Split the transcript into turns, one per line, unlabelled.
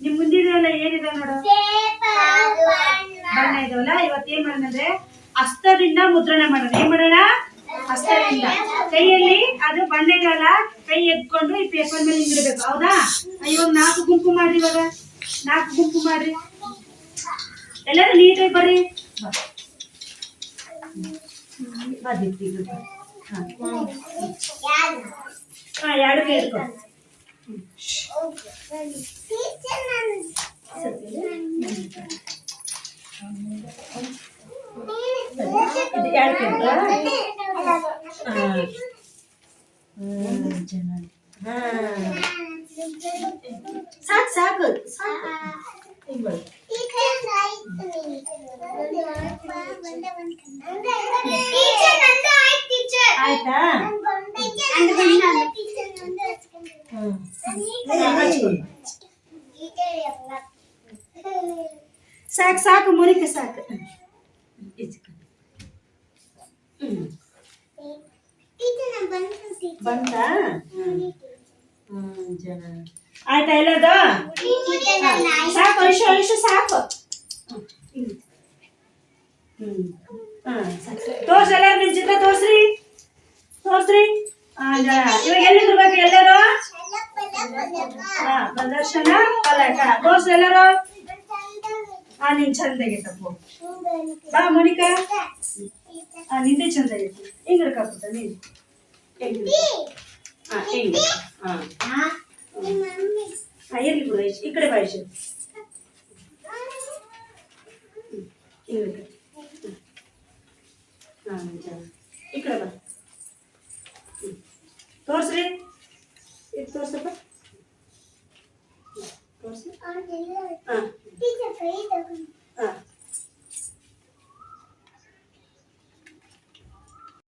ನಿಮ್ ಮುಂದಿನ ಏನಿದೆ ನೋಡು ಬಣ್ಣ ಇದಾವಲ್ಲ ಇವತ್ತು ಏನ್ ಮಾಡೋಣ ಅಂದ್ರೆ ಹಸ್ತದಿಂದ ಮುದ್ರಣ ಮಾಡೋಣ ಏನ್ ಮಾಡೋಣ ಹಸ್ತದಿಂದ ಕೈಯಲ್ಲಿ ಅದು ಬಣ್ಣ ಇರಲ್ಲ ಕೈ ಎತ್ಕೊಂಡು ಈ ಪೇಪರ್ ಮೇಲೆ ಹಿಂಗಿಡ್ಬೇಕು ಹೌದಾ ಇವಾಗ ನಾಲ್ಕು ಗುಂಪು ಮಾಡ್ರಿ ಇವಾಗ ನಾಲ್ಕು ಗುಂಪು ಮಾಡ್ರಿ ಎಲ್ಲರೂ ನೀಟಾಗಿ ಬರ್ರಿ. ಹಾ. ಎರಡು ಕೈ ಸಾಕು ಸಾಕು ಸಾಕು ಹಿಂಗ್ ಬರು. ಆಯ್ತಾ ಹ್ಮ್. ಹಾ, ಹಚ್ಕೊ. ಸಾಕು ಸಾಕು ಮುರಿಕೆ ಸಾಕು. ಬಂತ? ಆಯ್ತಾ ಎಲ್ಲದು ಸಾಕು ಐಶು ಐಶು ಸಾಕು. ತೋರ್ಸ್ ಎಲ್ಲಾರು ನಿಮ್ ಚಿತ್ರ ತೋರ್ಸ್ರಿ. ತೋರ್ಸ್ರಿ. ಇವಾಗ ಎಲ್ಲಿರ್ಬೇಕು ಎಲ್ಲರೂ ಹಾ ಪ್ರದರ್ಶನ ಫಲಕ ತೋರ್ಸ್ ಎಲ್ಲರೂ. ಹಾ ನಿನ್ ತಪ್ಪು. ಬಾ ಮೋನಿಕಾ. ಹಾ ನಿಂದೆ ಚಂದಾಗೈತಿ ಹಿಂಗ್ ಹಿಡ್ಕಾಪುಟ್ಟ ನೀನು. ಹಿಂಗ್ ಹಾ ಹಿಂಗ್ ಹಾ ಇರ್ಲಿ ಬಿಡು ಐಶು? ಈ ಕಡೆ ಬಾ ಐಶು. ಹಿಂಗ್ ಹಿಡ್ಕ. ಹಾ ಈ ಕಡೆ ಬಾ. ಹ್ಮ್. ತೋರ್ಸ್ರಿ. ಇದು ತೋರ್ಸಪ್ಪ. 嗯。等一下地地铁可以